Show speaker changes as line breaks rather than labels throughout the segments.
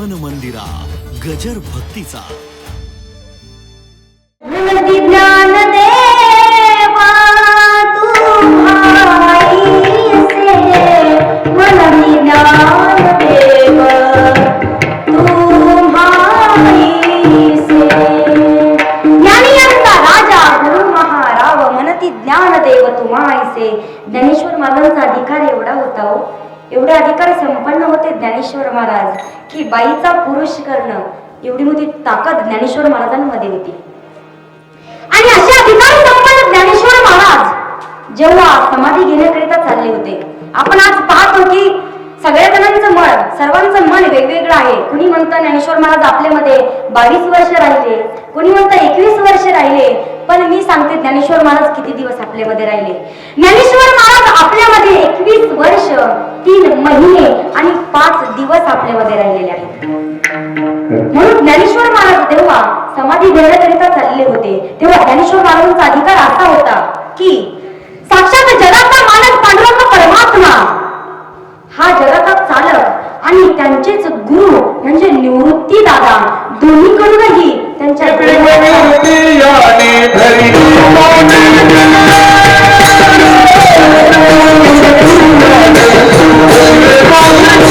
मन मंदिरा गजर भक्तीचा.
ज्ञानदेव ज्ञान ऐसे ज्ञान राजा महाराव ज्ञानेश्वर महाराजांचा अधिकारी एवढे अधिकार संपन्न होते ज्ञानेश्वर महाराज की बाईचा पुरुष करणं एवढी मोठी ताकद ज्ञानेश्वर महाराजांमध्ये होती. आणि असे अधिकार संपन्न ज्ञानेश्वर महाराज जेव्हा समाधी घेण्याकरिता चालले होते. आपण आज पाहतो की सगळ्या जणांचं मन सर्वांचं मन वेगवेगळं आहे. कुणी म्हणतं ज्ञानेश्वर महाराज आपल्यामध्ये बावीस वर्ष राहिले कुणी म्हणतं एकवीस वर्ष राहिले पण मी सांगते ज्ञानेश्वर महाराज किती दिवस आपल्यामध्ये राहिले. ज्ञानेश्वर महाराज आपल्यामध्ये एकवीस वर्ष तीन महिने आणि पाच दिवस आपल्यामध्ये राहिलेले आहेत. म्हणून ज्ञानेश्वर महाराज तेव्हा समाधी घेण्याकरिता चालले होते तेव्हा ज्ञानेश्वर महाराजांचा अधिकार असा होता की साक्षात जगाचा मालक पांडुरंग परमात्मा. हा जगाचा चालक आणि त्यांचेच गुरु म्हणजे निवृत्ती दादा दोन्हीकडूनही त्यांच्या
याने धरी
देव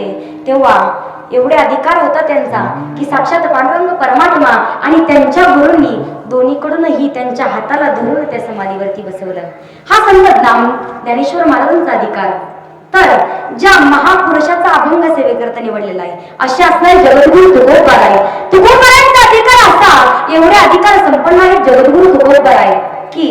होते. तेव्हा एवढे अधिकार होता त्यांचा की साक्षात पांडुरंग परमात्मा आणि त्यांच्या गुरूंनी दोन्हीकडूनही त्यांच्या हाताला धरून त्या समाधीवरती बसवलं. हा संत नाम ज्ञानेश्वर महाराजांचा अधिकार. तर ज्या महापुरुषाचा अभंग सेवेकरता निवडलेला आहे असे असणारे जगद्गुरु तुकोबार आहे. तुकोबारांचा अधिकार असा एवढे अधिकार संपन्न आहे जगद्गुरु तुकोबार आहे की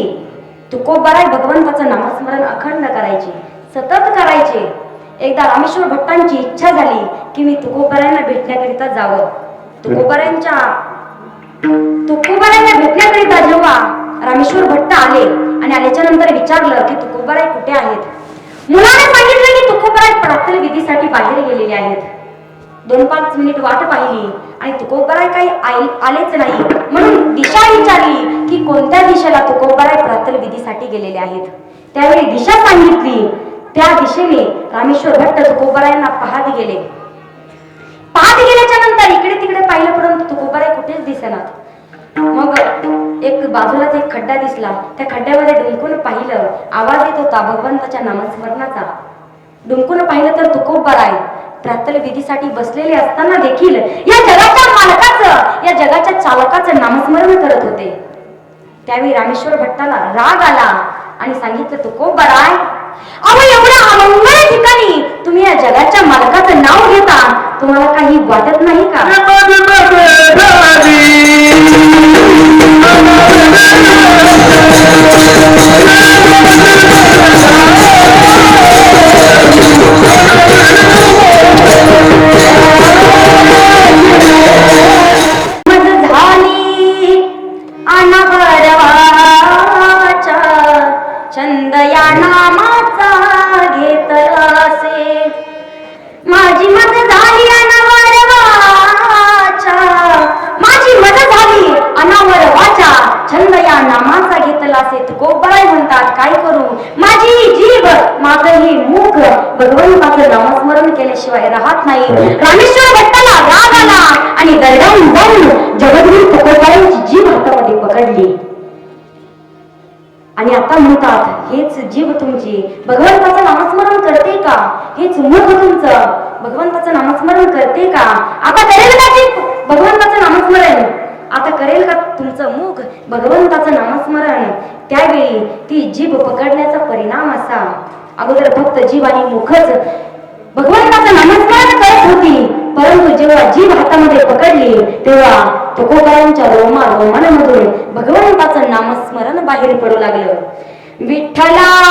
तुकोबाराय भगवंताचं नामस्मरण अखंड करायचे सतत करायचे. एकदा रामेश्वर भट्टांची इच्छा झाली की मी तुकोबारायांना भेटण्याकरिता जावं. तुकोबारायांच्या तुकोबारायांना भेटण्याकरिता जेव्हा रामेश्वर भट्ट आले आणि आल्याच्यानंतर विचारलं की तुकोबाराय कुठे आहेत? मुलाने सांगितलं की तुकोबाराय प्रातल विधीसाठी बाहेर गेलेले आहेत. दोन पाच मिनिट वाट पाहिली आणि तुकोबराय काही आलेच नाही. म्हणून दिशा विचारली की कोणत्या दिशेला तुकोबराय प्रातल विधीसाठी गेलेले आहेत? त्यावेळी दिशा सांगितली त्या दिशेने रामेश्वर भट्ट तुकोबरायांना पाहत गेले. पाहत गेल्याच्यानंतर इकडे तिकडे पाहिलं परंतु तुकोबराय कुठेच दिसेनात. मग एक बाजूलाच एक खड्डा दिसला. त्या खड्ड्यामध्ये डुंकून पाहिलं आवाज येत होता भगवंताच्या नामस्मरणाचा. डुंकून पाहिलं तर तुकोबराय प्रातल विधीसाठी बसलेले असताना देखील या जगाच्या मालकाचं या जगाच्या चालकाचं नामस्मरण करत होते. त्यावेळी रामेश्वर भट्टाला राग आला आणि सांगितलं तुकोबराय अहो एवढ्या अमंगळ ठिकाणी तुम्ही या जगाच्या मालकाचं नाव घेता तुम्हाला काही वाटत नाही का? असा अगोदर फक्त जीव आणि मुखच. भगवंताचा नमस्कार करत होती. परंतु जेव्हा जीव हातामध्ये पकडली तेव्हा तुकोबारांच्या रोमा रोमांमधून भगवंताचं नामस्मरण बाहेर पडू लागलं. विठ्ठला!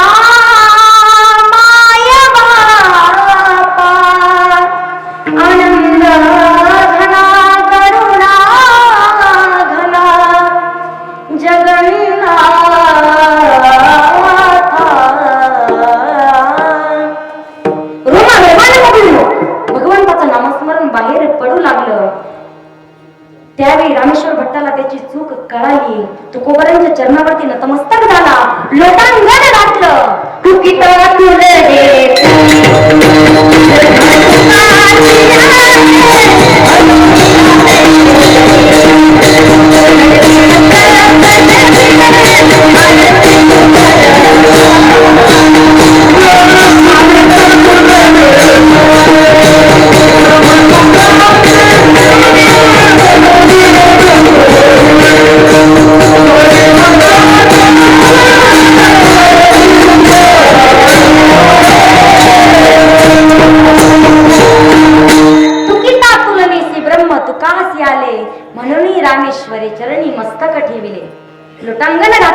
गोवरांच्या चरणावरती नतमस्तक झाला. लोटांगण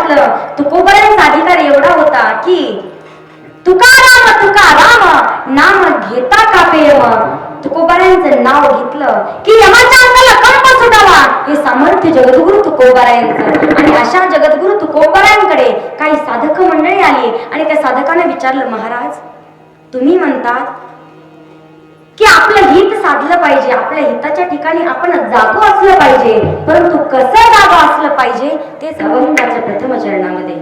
लुटांगण घातलं अधिकार एवढा होता की तुकाराम तुकाराम नाम घेता का प्रेम? तुकोबारायांचं नाव घेतलं की यमाच्या अंगाला कंप सुटावा. हे सामर्थ्य जगद्गुरु तुकोबारायांचं आणि अशा जगद्गुरु तुकोबारायांकडे काही साधक मंडळी आली आणि त्या साधकाने विचारलं महाराज तुम्ही म्हणतात की आपलं हित साधलं पाहिजे. आपल्या हिताच्या ठिकाणी आपण जागो असलं पाहिजे. परंतु कसं जागो असलं पाहिजे ते अवलिंगाच्या प्रथम चरणामध्ये.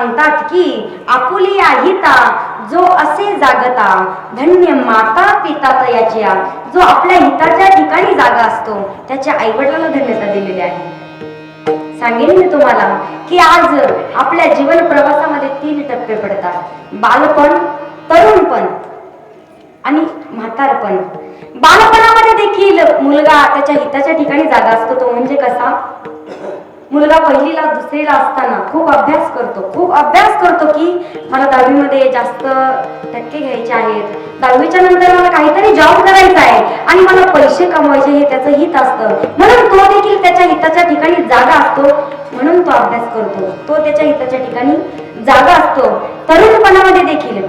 सांगतात की आपुली आहिता जो असे जागता धन्य माता पिता तयाच्या जो आपल्या हिताच्या ठिकाणी जागा असतो त्याच्या आईवडिलांना धन्यता दिलेली आहे. सांगेन मी तुम्हाला की आज आपल्या जीवन प्रवासामध्ये तीन टप्पे पडतात. बालपण तरुणपण आणि म्हातारपण. बालपणामध्ये देखील मुलगा त्याच्या हिताच्या ठिकाणी जागा असतो तो म्हणजे कसा? मुलगा पहिलीला दुसरीला असताना खूप अभ्यास करतो. खूप अभ्यास करतो की मला दहावीमध्ये जास्त टक्के घ्यायचे आहेत. दहावीच्या नंतर मला काहीतरी जॉब करायचा आहे आणि मला पैसे कमवायचे हे त्याचं हित असतं. म्हणून तो देखील त्याच्या हिताच्या ठिकाणी जागा असतो. म्हणून तो अभ्यास करतो. तो त्याच्या हिताच्या ठिकाणी जागा असतो. तरुणपणामध्ये देखील.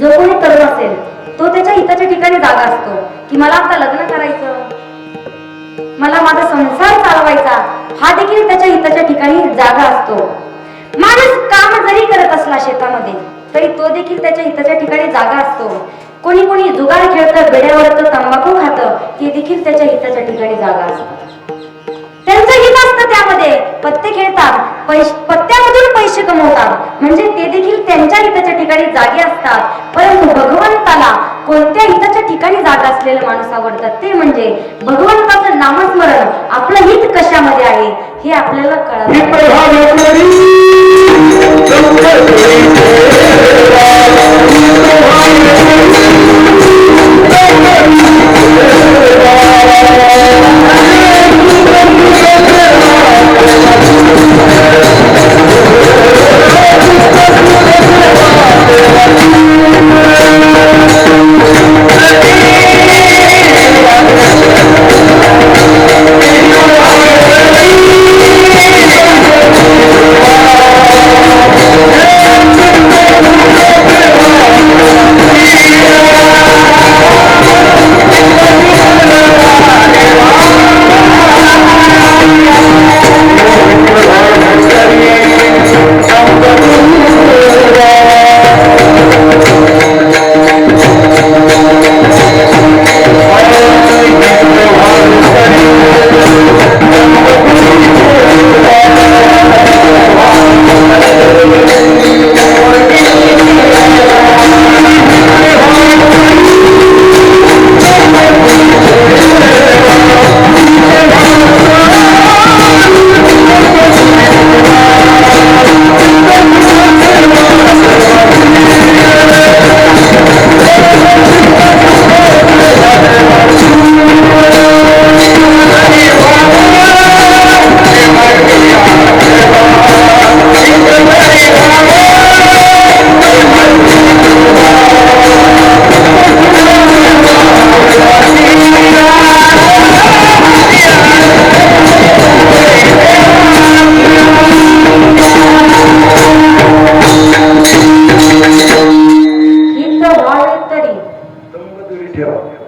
जो कोणी तरुण असेल तो त्याच्या हिताच्या ठिकाणी जागा असतो. की मला आता लग्न करायचं. मला माझा संसार चालवायचा. हा देखील त्याच्या हिताच्या ठिकाणी जागा असतो. माणूस काम जरी करत असला शेतामध्ये तरी तो देखील त्याच्या हिताच्या ठिकाणी जागा असतो. कोणी कोणी जुगार खेळतं बेड्यावर तंबाखू खातं ते देखील त्याच्या हिताच्या ठिकाणी जागा असतो. त्यांचं हित असतं त्यामध्ये. पत्ते खेळतात पैश पत्त्यामधून पैसे कमवतात. म्हणजे ते देखील त्यांच्या हिताच्या ठिकाणी जागे असतात. परंतु भगवंताला कोणत्या हिताच्या ठिकाणी जागा असलेलं माणूस आवडतात? ते म्हणजे भगवंताचं नामस्मरण आपलं हित कशामध्ये आहे? हे आपल्याला कळत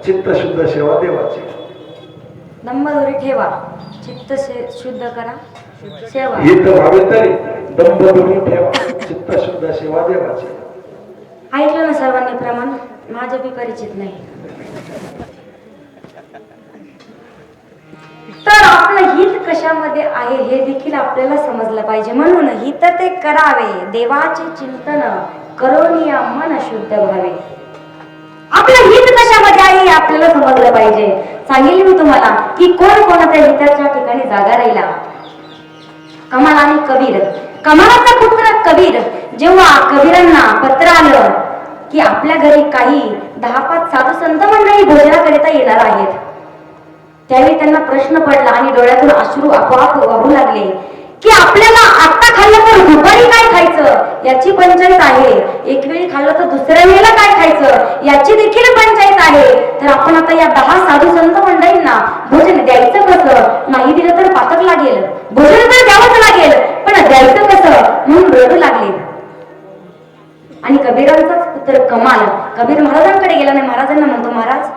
ठेवा चित्त शुद्ध सेवा देवाची.
नंबरवरी ठेवा. चित्त शुद्ध करा. सेवा.
हित व्हावे तरी दंबदुरी ठेवा. चित्त शुद्ध सेवा देवाची.
ऐकलं ना सर्वांनी प्रमाण? माझं बी परिचित नाही. तर आपलं हित कशामध्ये आहे हे देखील आपल्याला समजलं पाहिजे. म्हणून हित ते करावे. देवाचे चिंतन करोनिया मन शुद्ध व्हावे. आपलं हित कशामध्ये आहे हे आपल्याला समजलं पाहिजे. सांगेल मी तुम्हाला की कोण कोणाच्या हिताच्या ठिकाणी जागा राहिला. कमाल आणि कबीर. कमालाचा पुत्र कबीर. जेव्हा कबीरांना पत्र आलं की आपल्या घरी काही दहा पाच साधू संत मंडळी भोजनाकरिता येणार आहेत त्यावेळी त्यांना प्रश्न पडला आणि डोळ्यातून अश्रू आपोआप वाहू लागले. की आपल्याला आत्ता खाल्लं तर दुपारी काय खायचं? याची पंचायत आहे. एक वेळी खाल्लं तर दुसऱ्या वेळेला काय खायचं? याची देखील पंचायत आहे. तर आपण आता या दहा साधू संत मंडळींना भोजन द्यायचं कसं? नाही दिलं तर पातक लागेल. भोजन तर द्यावंच लागेल. पण द्यायचं कसं? म्हणून रडू लागले. आणि कबीरांचाच पुत्र कमाल. कबीर महाराजांकडे गेला नाही. महाराजांना म्हणतो महाराज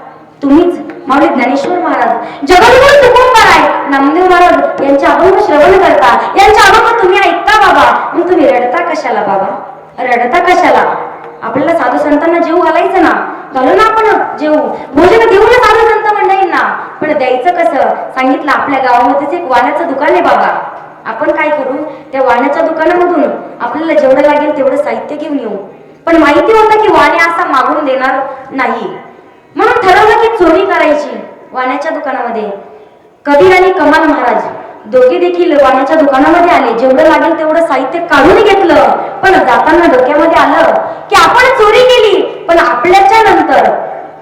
तुम्हीच माऊली ज्ञानेश्वर महाराज. जगद्गुरु तुकोबार आहे नामदेव महाराज यांच्या अभंग श्रवण करता. यांचे अभंग तुम्ही ऐकता बाबा. मग तुम्ही रडता कशाला बाबा? रडता कशाला? आपल्याला साधू संतांना जेव घालायचं ना? घालू ना आपण जेव भोजन देऊ ना साधू संत मंडळींना. पण द्यायचं कसं? सांगितलं आपल्या गावामध्येच एक वाण्याचं दुकान आहे बाबा. आपण काय करू? त्या वाण्याच्या दुकानामधून आपल्याला जेवढं लागेल तेवढं साहित्य घेऊन येऊ. पण माहिती होतं की वाण्या असा मागून देणार नाही. म्हणून ठरवलं की चोरी करायची वाण्याच्या दुकानामध्ये. कबीर आणि कमाल महाराज दोघे देखील वाण्याच्या दुकानामध्ये आले. जेवढं लागेल तेवढं साहित्य काढून घेतलं. पण जाताना डोक्यामध्ये आलं की आपण चोरी केली. पण आपल्याच्या नंतर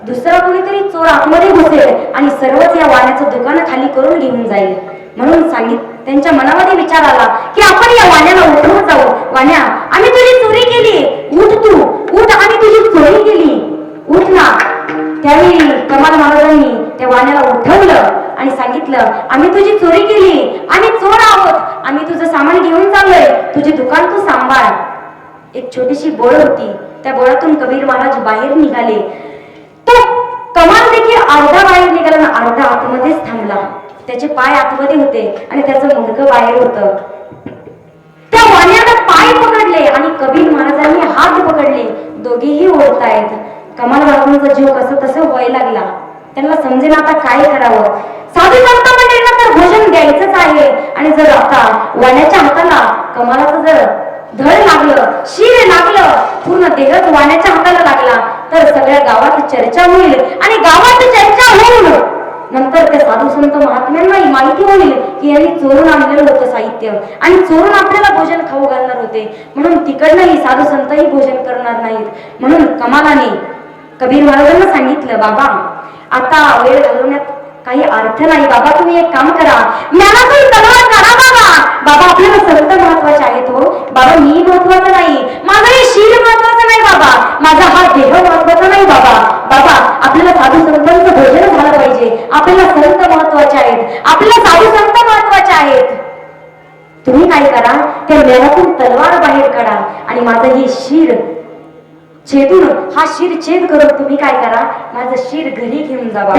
दुसरा कोणीतरी चोर आतमध्ये घुसेल आणि सर्वच या वाण्याचं दुकान खाली करून घेऊन जाईल. म्हणून सांगित त्यांच्या मनामध्ये विचार आला की आपण या वाण्याला उठवून जाऊ. वाण्या आम्ही तुझी चोरी केली. उठ तू. उठ आम्ही तुझी चोरी केली. उठ ना. त्यावेळी कमाल महाराजांनी त्या वाण्याला उठवलं आणि सांगितलं आम्ही तुझी चोरी केली आम्ही चोर आहोत आम्ही तुझं सामान घेऊन चाललोय तुझे दुकान तू सांभाळ. एक छोटीशी बोळ होती. त्या बोळातून कबीर महाराज बाहेर निघाले. तो कमाल देखील अर्धा बाहेर निघाला आणि अर्धा आतमध्येच थांबला. त्याचे पाय आतमध्ये होते आणि त्याचं मुंडकं बाहेर होतं. त्या वाण्याला पाय पकडले आणि कबीर महाराजांनी हात पकडले. दोघेही ओढतायत कमाल महाराजांचा जीव कसं तसं व्हायला लागला. त्यांना समजेल आता काय करावं. साधू संत मंडळींना तर भोजन द्यायचंच आहे. आणि जर आता वाण्याच्या हाताला कमालाचं जर धड लागलं शिर लागलं पूर्ण देहच वाण्याच्या हाताला लागला तर सगळ्या गावात चर्चा होईल आणि गावात चर्चा होईल नंतर त्या साधू संत महात्म्यांनाही माहिती होईल की यांनी चोरून आणलेलं होतं साहित्य आणि चोरून आपल्याला भोजन खाऊ घालणार होते. म्हणून तिकडनंही साधू संतही भोजन करणार नाहीत. म्हणून कमालाने कबीर महाराजांना सांगितलं बाबा आता वेळ घालवण्यात काही अर्थ नाही. बाबा तुम्ही एक काम करा. ज्ञानातून तलवार करा बाबा. बाबा आपल्याला संत महत्त्वाचे आहेत हो. बाबा मी महत्वाचं नाही. माझं हे शील महत्वाचं नाही बाबा. माझा हा देह महत्त्वाचा नाही बाबा. बाबा आपल्याला साधू संतांचं भोजन झालं पाहिजे. आपल्याला संत महत्त्वाचे आहेत. आपल्याला साधू संत महत्त्वाचे आहेत. तुम्ही काय करा? त्या ज्ञानातून तलवार बाहेर काढा आणि माझं हे शील छेदून हा शिर छेद करून तुम्ही काय करा? माझं शिर घरी घेऊन जावा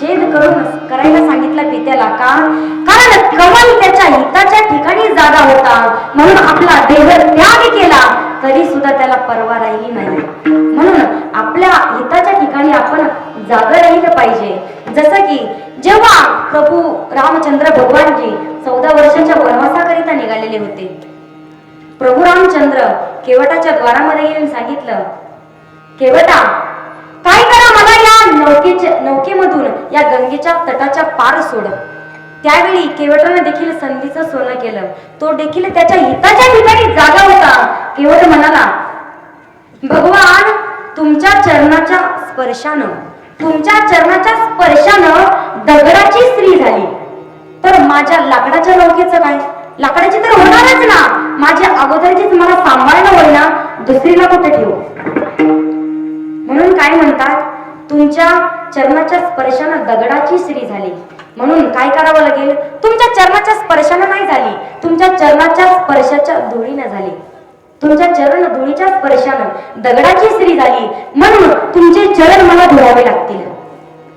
छेद करून करायला सांगितला पित्याला. का? कारण कमल त्याच्या हिताच्या ठिकाणी जागा होता. म्हणून आपला देह त्याग केला. तरी सुद्धा त्याला परवा राहिली नाही. म्हणून आपल्या हिताच्या ठिकाणी आपण जागा राहिलं पाहिजे. जसं की जेव्हा प्रभू रामचंद्र भगवानजी चौदा वर्षाच्या वनवासाकरिता निघालेले होते. प्रभू रामचंद्र केवटाच्या द्वारामध्ये येऊन सांगितलं केवटा काय करा मला या नौकेच्या नौकेमधून या गंगेच्या तटाच्या पार सोड. त्यावेळी केवटानं देखील संधीचं सोनं केलं. तो देखील त्याच्या हिताच्या ठिकाणी जागा होता. केवट म्हणाला भगवान तुमच्या चरणाच्या स्पर्शानं तुमच्या चरणाच्या स्पर्शानं दगडाची स्त्री झाली. तर माझ्या लाकडाच्या नौकेचं काय? लाकडाची तर होणारच ना. माझ्या अगोदरचीच मला सांभाळणं होईना. दुसरीला कुठे ठेवू? म्हणून काय म्हणतात? तुमच्या चरणाच्या स्पर्शानं दगडाची स्त्री झाली. म्हणून काय करावं लागेल? तुमच्या चरणाच्या स्पर्शानं नाही झाली. तुमच्या चरणाच्या स्पर्शाच्या धुळीनं झाली. तुमच्या चरण धुळीच्या स्पर्शानं दगडाची स्त्री झाली. म्हणून तुमचे चरण मला धुवावे लागतील.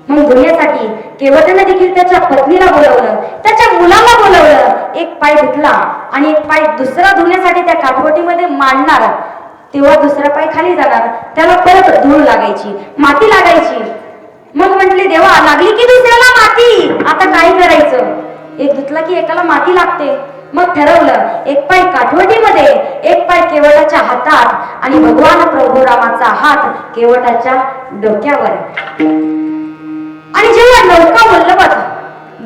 मग धुण्यासाठी केवटानं देखील त्याच्या पत्नीला बोलवलं त्याच्या मुलाला बोलवलं. एक पाय धुतला आणि एक पाय दुसरा धुण्यासाठी त्या काठवटीमध्ये मांडणार. तेव्हा दुसरा पाय खाली जाणार. त्याला परत धूळ लागायची माती लागायची. मग म्हटले देवा लागली की दुसऱ्याला माती? आता काय करायचं? एक धुतला की एकाला माती लागते. मग ठरवलं एक पाय काठवटीमध्ये एक पाय केवटाच्या हातात आणि भगवान प्रभू रामाचा हात केवटाच्या डोक्यावर. आणि जेव्हा नौका वल्लभत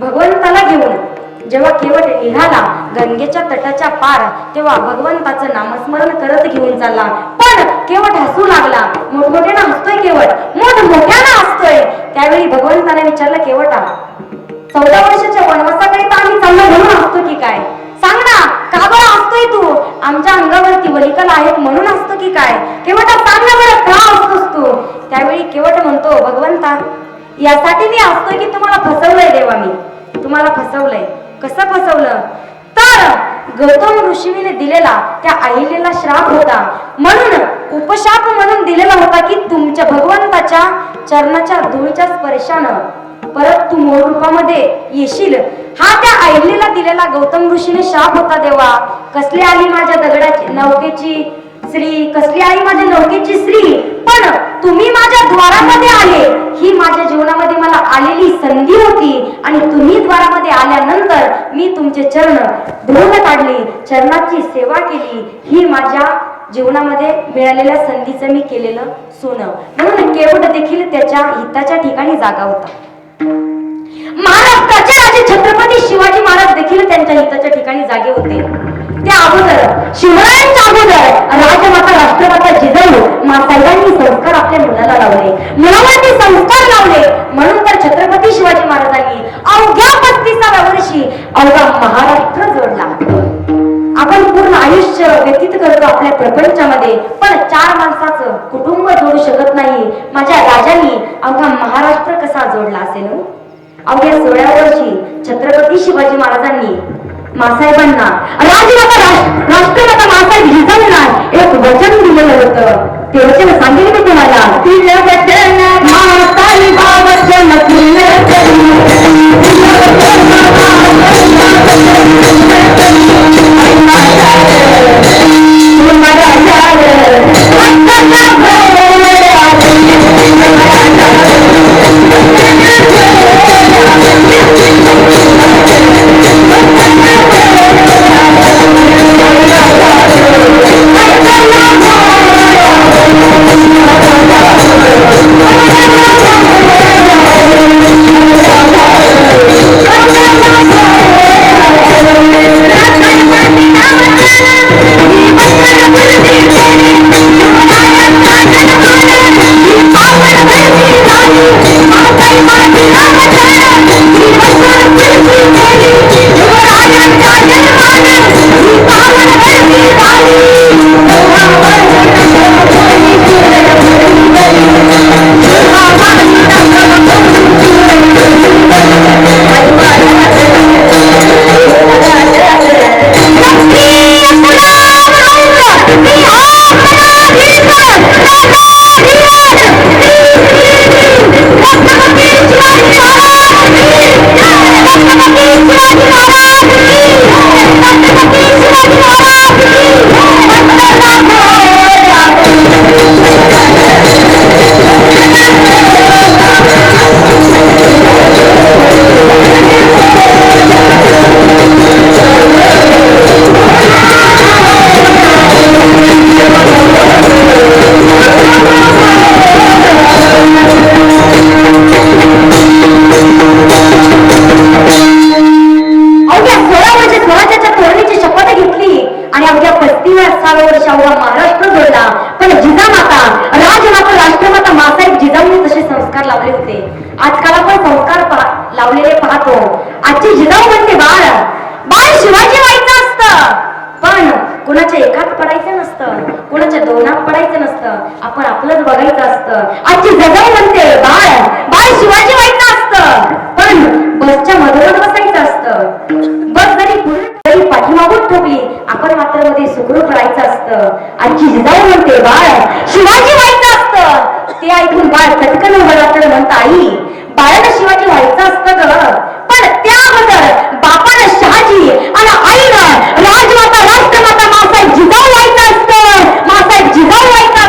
भगवंताला घेऊन जेव्हा केवट निघाला गंगेच्या तटाच्या पार तेव्हा भगवंताचं नामस्मरण करत घेऊन चालला. पण केवट हसू लागला. मोठमोठ्यानं हसतोय केवट मोठ मोठ्यानं हसतोय. त्यावेळी भगवंताने विचारलं केवटा चौदा वर्षाच्या वनवासाकरिता आम्ही चांगलं म्हणून हसतो की काय? सांग ना का बरं हसतोय तू? आमच्या अंगावरती वलिकल आहेत म्हणून हसतो की काय? केवटा सांग ना बरं का हसतोस तू? त्यावेळी केवट म्हणतो भगवंता यासाठी मी हसतोय की तुम्हाला फसवलंय देवा मी. तुम्हाला फसवलंय. कसं फसवलं? तर गौतम ऋषीने दिलेला त्या अहिलेला श्राप होता. म्हणून उपशाप म्हणून दिलेला होता की तुमच्या भगवंताच्या चरणाच्या धुळीच्या स्पर्शानं परत तू मूळ रूपामध्ये येशील. हा त्या अहिलेला दिलेला गौतम ऋषीने शाप होता देवा. कसली आली माझ्या दगडाची नौकेची श्री कसली आई माझ्या नौकेची स्त्री? पण तुम्ही माझ्या द्वारामध्ये आले. ही माझ्या जीवनामध्ये मला आलेली संधी होती. आणि तुम्ही द्वारामध्ये आल्यानंतर मी तुमचे चरण धुवून काढली चरणाची सेवा केली. ही माझ्या जीवनामध्ये मिळालेल्या संधीचं मी केलेलं सोनं. म्हणून केवट देखील त्याच्या हिताच्या ठिकाणी जागा होता. महाराष्ट्राचे राजे छत्रपती शिवाजी महाराज देखील त्यांच्या हिताच्या ठिकाणी जागे होते. त्या अगोदर शिवरायांच्या अगोदर राजमाता राष्ट्रमाता जिजाऊ मासाहेबांनी संस्कार आपल्या मुलाला लावले. मुलावरती संस्कार लावले. म्हणून तर छत्रपती शिवाजी महाराजांनी अवघ्या पस्तीसाव्या वर्षी अवघा महाराष्ट्र जोडला. आपण पूर्ण आयुष्य व्यतीत करतो आपल्या प्रपंचामध्ये पण चार माणसाचं कुटुंब जोडू शकत नाही. माझ्या राजांनी अवघा महाराष्ट्र कसा जोडला असेल? अवघ्या सोळ्या वर्षी छत्रपती शिवाजी महाराजांनी मासाहेबांना. राजमाता राष्ट्र- राष्ट्रमाता मासाहेब जिजाऊंना एक वचन दिलेलं होतं. ते वचन सांगेल मी तुम्हाला तिला वचन मासाहेबा वचन दिलं अवघ्या Come on! कुणाच्या दोनात पडायचं नसतं. आपण आपलंच बघायचं असतं. आजची जगाई म्हणते बाळ बाळ शिवाजी व्हायचं असतं. पण बसच्या मधोमध बसायचं असतं. बस जरी पुढे जरी पाठीमागून ठोकली आपण मात्रमध्ये सुखरूप राहायचं असतं. आजची जिजाई म्हणते बाळ शिवाजी व्हायचं असतं. ते ऐकून बाळ पटकन उभं राहतं म्हणतं आई बाळाला शिवाजी व्हायचं असतं ग. पण त्या अगोदर बापानं शहाजी आणि आईनं राजमाता राष्ट्रमाता मासाहेब जिजाऊ व्हायचं असतं मासाहेब जिजाऊ व्हायचं असतं मासाहेब जिजाऊ व्हायचं असतं राजमाता राष्ट्रमाता मासाहेब जिजाऊनी छत्रपती शिवाजी महाराजांच्यावर एवढे संस्कार लावले की शिवाजी महाराजांच्या अगोदर मासाहेब जिजाऊचं नाव घेतलं जात आहे
मन मंदिरा